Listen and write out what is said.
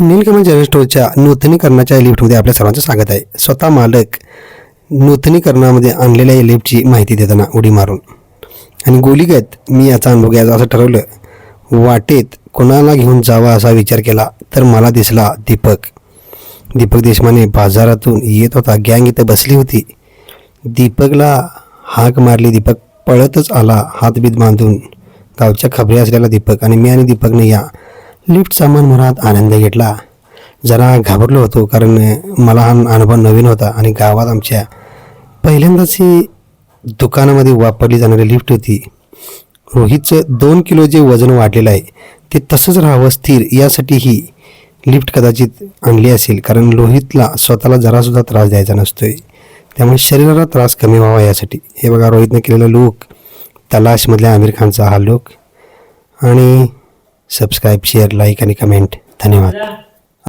नीलकमल general स्टोरच्या नूतनीकरणाच्या लिफ्टमध्ये आपल्या सर्वांचं स्वागत आहे. स्वतः मालक नूतनीकरणामध्ये आणलेल्या या लिफ्टची माहिती देताना उडी मारून. आणि गोलीगत मी याचा अनुभव घ्यायचा असं ठरवलं. वाटेत कोणाला घेऊन जावा असा विचार केला तर मला दिसला दीपक. दीपक देशमाने बाजारातून येत होता. गँग इथं बसली होती. दीपकला हाक मारली. दीपक पळतच आला. हातबीत बांधून. गावच्या खबरी असलेला दीपक आणि मी आणि दीपकने या लिफ्ट सामान मनात आनंद घेतला. जरा घाबरलो होतो कारण मला हा अनुभव नवीन होता आणि गावात आमच्या पहिल्यांदाच ही दुकानामध्ये वापरली जाणारी लिफ्ट होती. रोहितचं दोन किलो जे वजन वाढलेलं आहे ते तसंच राहावं स्थिर यासाठी ही लिफ्ट कदाचित आणली असेल कारण रोहितला स्वतःला जरासुद्धा त्रास द्यायचा नसतोय. त्यामुळे शरीराला त्रास कमी व्हावा यासाठी. हे बघा रोहितने केलेला लूक तलाशमधल्या आमिर खानचा हा लूक. आणि सबस्क्राईब शेअर लाईक आणि कमेंट धन्यवाद.